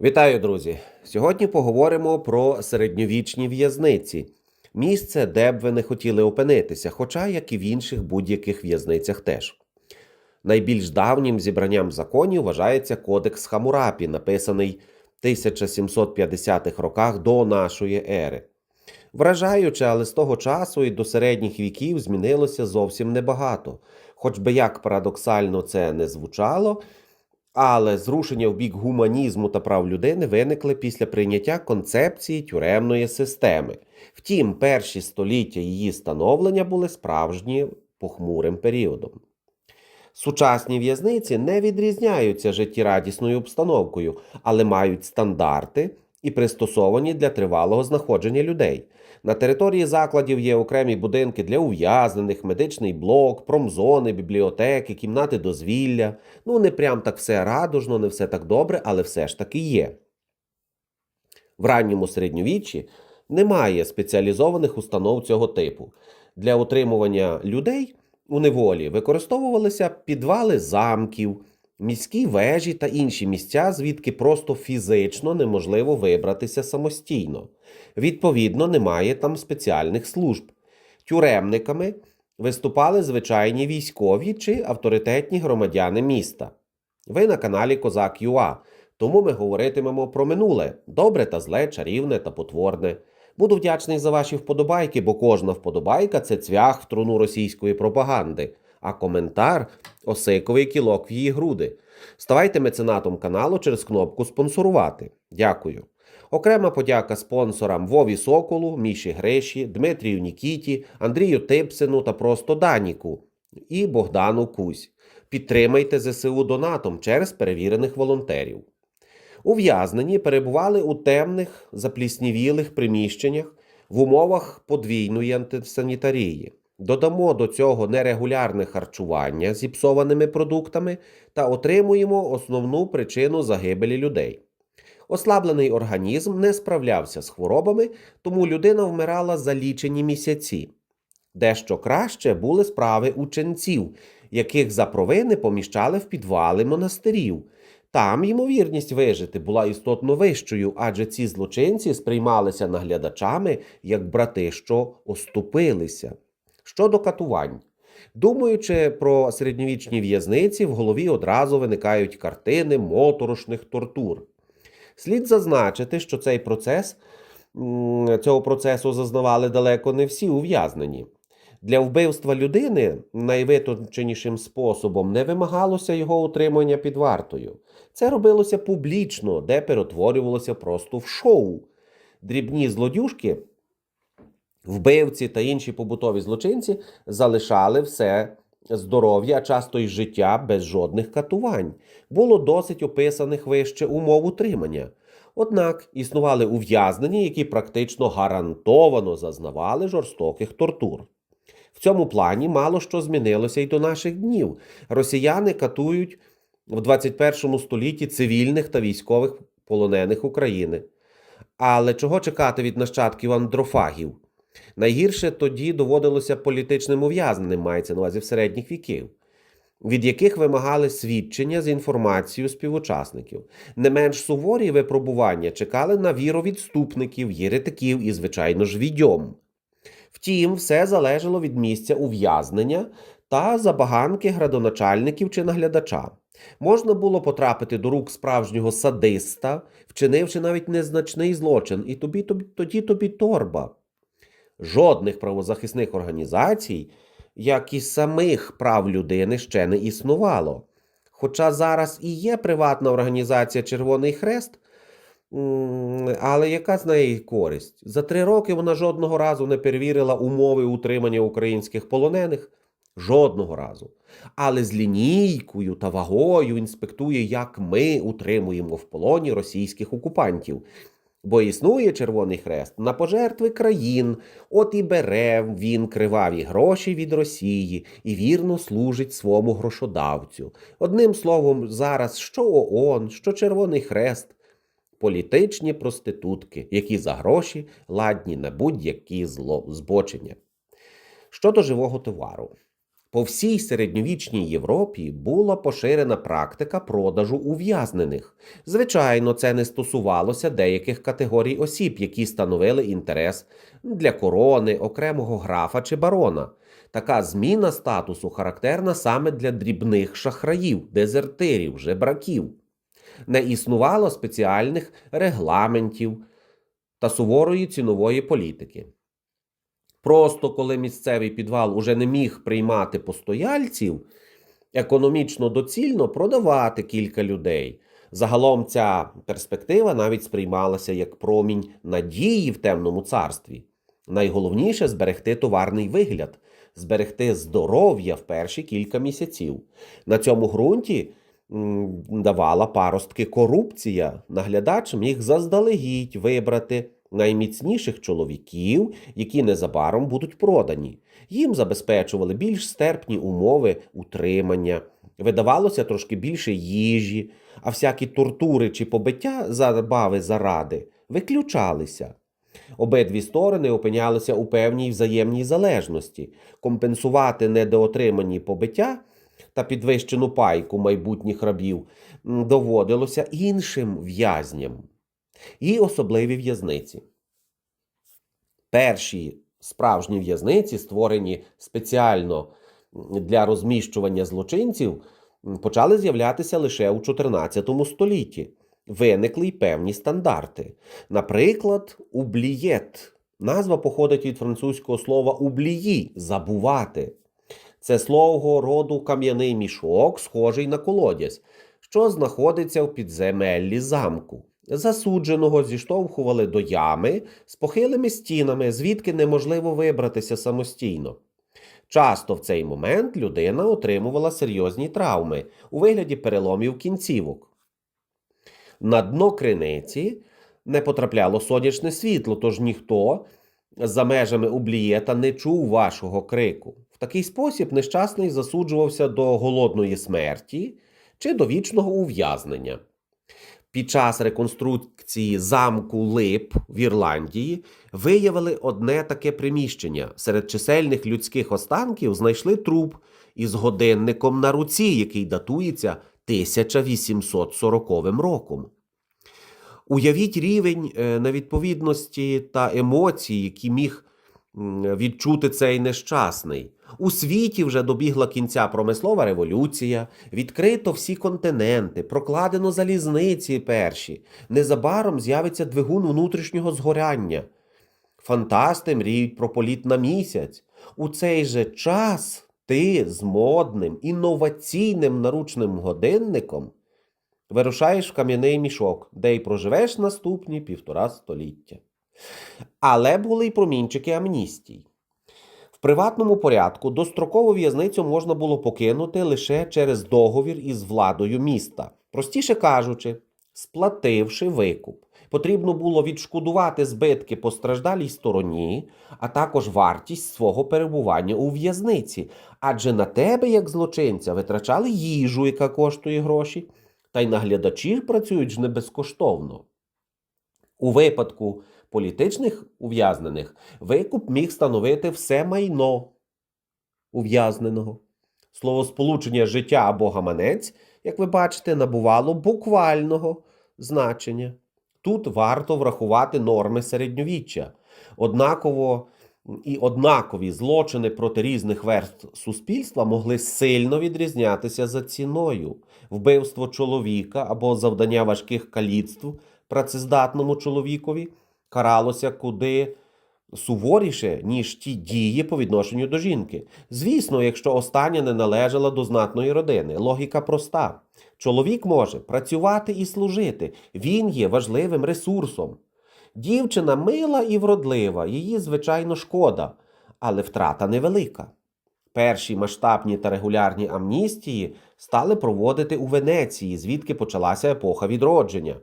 Вітаю, друзі! Сьогодні поговоримо про середньовічні в'язниці. Місце, де б ви не хотіли опинитися, хоча як і в інших будь-яких в'язницях теж. Найбільш давнім зібранням законів вважається Кодекс Хамурапі, написаний в 1750-х роках до нашої ери. Вражаюче, але з того часу і до середніх віків змінилося зовсім небагато. Хоч би як парадоксально це не звучало, але зрушення в бік гуманізму та прав людини виникли після прийняття концепції тюремної системи. Втім, перші століття її становлення були справжнім похмурим періодом. Сучасні в'язниці не відрізняються життєрадісною обстановкою, але мають стандарти і пристосовані для тривалого знаходження людей. На території закладів є окремі будинки для ув'язнених, медичний блок, промзони, бібліотеки, кімнати дозвілля. Ну, не прям так все радужно, не все так добре, але все ж таки є. В ранньому середньовіччі немає спеціалізованих установ цього типу. Для утримування людей у неволі використовувалися підвали замків, міські вежі та інші місця, звідки просто фізично неможливо вибратися самостійно. Відповідно, немає там спеціальних служб. Тюремниками виступали звичайні військові чи авторитетні громадяни міста. Ви на каналі Козак ЮА, тому ми говоритимемо про минуле добре та зле, чарівне та потворне. Буду вдячний за ваші вподобайки, бо кожна вподобайка це цвях в труну російської пропаганди, а коментар осиковий кілок в її груди. Ставайте меценатом каналу через кнопку спонсорувати. Дякую. Окрема подяка спонсорам Вові Соколу, Міші Гриші, Дмитрію Нікіті, Андрію Типсину та просто Даніку і Богдану Кузь. Підтримайте ЗСУ донатом через перевірених волонтерів. Ув'язнені перебували у темних, запліснівілих приміщеннях в умовах подвійної антисанітарії. Додамо до цього нерегулярне харчування зіпсованими продуктами та отримуємо основну причину загибелі людей. Ослаблений організм не справлявся з хворобами, тому людина вмирала за лічені місяці. Дещо краще були справи ученців, яких за провини поміщали в підвали монастирів. Там ймовірність вижити була істотно вищою, адже ці злочинці сприймалися наглядачами як брати, що оступилися. Щодо катувань. Думаючи про середньовічні в'язниці, в голові одразу виникають картини моторошних тортур. Слід зазначити, що цей процес, цього процесу зазнавали далеко не всі ув'язнені. Для вбивства людини найвитонченішим способом не вимагалося його утримання під вартою. Це робилося публічно, де перетворювалося просто в шоу. Дрібні злодюжки, вбивці та інші побутові злочинці залишали все здоров'я, часто й життя без жодних катувань. Було досить описаних вище умов утримання. Однак існували ув'язнені, які практично гарантовано зазнавали жорстоких тортур. В цьому плані мало що змінилося й до наших днів. Росіяни катують в 21 столітті цивільних та військових полонених України. Але чого чекати від нащадків андрофагів? Найгірше тоді доводилося політичним ув'язненим, мається на увазі в середніх віків, від яких вимагали свідчення з інформацією співучасників. Не менш суворі випробування чекали на віру відступників, єретиків і, звичайно ж, відьом. Втім, все залежало від місця ув'язнення та забаганки градоначальників чи наглядача. Можна було потрапити до рук справжнього садиста, вчинивши навіть незначний злочин, і тобі, тобі тоді тобі торба. Жодних правозахисних організацій, як і самих прав людини, ще не існувало. Хоча зараз і є приватна організація Червоний Хрест, але яка з неї користь? За три роки вона жодного разу не перевірила умови утримання українських полонених. Жодного разу. Але з лінійкою та вагою інспектує, як ми утримуємо в полоні російських окупантів. Бо існує Червоний Хрест на пожертви країн, от і бере він криваві гроші від Росії і вірно служить свому грошодавцю. Одним словом, зараз що ООН, що Червоний Хрест, політичні проститутки, які за гроші ладні на будь-які збочення. Щодо живого товару. По всій середньовічній Європі була поширена практика продажу ув'язнених. Звичайно, це не стосувалося деяких категорій осіб, які становили інтерес для корони, окремого графа чи барона. Така зміна статусу характерна саме для дрібних шахраїв, дезертирів, жебраків. Не існувало спеціальних регламентів та суворої цінової політики. Просто коли місцевий підвал уже не міг приймати постояльців, економічно доцільно продавати кілька людей. Загалом ця перспектива навіть сприймалася як промінь надії в темному царстві. Найголовніше зберегти товарний вигляд, зберегти здоров'я в перші кілька місяців. На цьому ґрунті давала паростки корупція. Наглядач міг заздалегідь вибрати найміцніших чоловіків, які незабаром будуть продані. Їм забезпечували більш стерпні умови утримання, видавалося трошки більше їжі, а всякі тортури чи побиття забави заради виключалися. Обидві сторони опинялися у певній взаємній залежності. Компенсувати недоотримані побиття та підвищену пайку майбутніх рабів доводилося іншим в'язням і особливі в'язниці. Перші справжні в'язниці, створені спеціально для розміщування злочинців, почали з'являтися лише у 14 столітті. Виникли й певні стандарти. Наприклад, ублієт. Назва походить від французького слова ублії забувати. Це слово роду кам'яний мішок, схожий на колодязь, що знаходиться в підземеллі замку. Засудженого зіштовхували до ями з похилими стінами, звідки неможливо вибратися самостійно. Часто в цей момент людина отримувала серйозні травми у вигляді переломів кінцівок. На дно криниці не потрапляло сонячне світло, тож ніхто за межами ублієта не чув вашого крику. В такий спосіб нещасний засуджувався до голодної смерті чи до вічного ув'язнення. Під час реконструкції замку Лип в Ірландії виявили одне таке приміщення. Серед чисельних людських останків знайшли труп із годинником на руці, який датується 1840 роком. Уявіть рівень е, невідповідності та емоцій, які міг відчути цей нещасний. У світі вже добігла кінця промислова революція, відкрито всі континенти, прокладено залізниці перші. Незабаром з'явиться двигун внутрішнього згоряння. Фантасти мріють про політ на місяць. У цей же час ти з модним інноваційним наручним годинником вирушаєш в кам'яний мішок, де й проживеш наступні півтора століття. Але були й промінчики амністій. Приватному порядку дострокову в'язницю можна було покинути лише через договір із владою міста. Простіше кажучи, сплативши викуп. Потрібно було відшкодувати збитки постраждалій стороні, а також вартість свого перебування у в'язниці. Адже на тебе, як злочинця, витрачали їжу, яка коштує гроші, та й наглядачі працюють ж не безкоштовно. У випадку політичних ув'язнених викуп міг становити все майно ув'язненого. Словосполучення життя або гаманець, як ви бачите, набувало буквального значення. Тут варто врахувати норми середньовіччя. Однаково і однакові злочини проти різних верств суспільства могли сильно відрізнятися за ціною. Вбивство чоловіка або завдання важких каліцтв працездатному чоловікові каралося куди суворіше, ніж ті дії по відношенню до жінки. Звісно, якщо остання не належала до знатної родини. Логіка проста. Чоловік може працювати і служити. Він є важливим ресурсом. Дівчина мила і вродлива, її, звичайно, шкода, але втрата невелика. Перші масштабні та регулярні амністії стали проводити у Венеції, звідки почалася епоха відродження.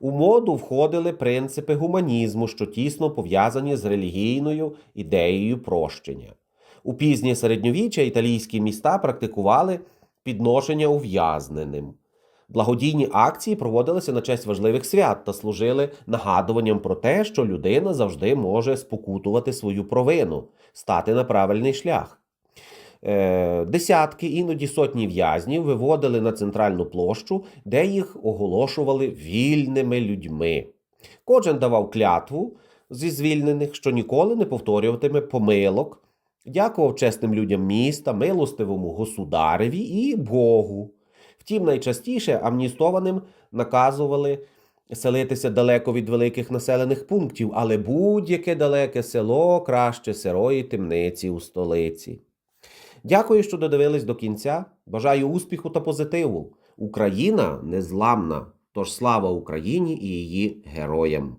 У моду входили принципи гуманізму, що тісно пов'язані з релігійною ідеєю прощення. У пізнє середньовіччя італійські міста практикували підношення ув'язненим. Благодійні акції проводилися на честь важливих свят та служили нагадуванням про те, що людина завжди може спокутувати свою провину, стати на правильний шлях. Е, Десятки, іноді сотні в'язнів виводили на центральну площу, де їх оголошували вільними людьми. Кожен давав клятву зі звільнених, що ніколи не повторюватиме помилок, дякував чесним людям міста, милостивому государеві і Богу. Втім, найчастіше амністованим наказували селитися далеко від великих населених пунктів, але будь-яке далеке село краще сирої темниці у столиці. Дякую, що додивились до кінця. Бажаю успіху та позитиву. Україна незламна. Тож слава Україні і її героям!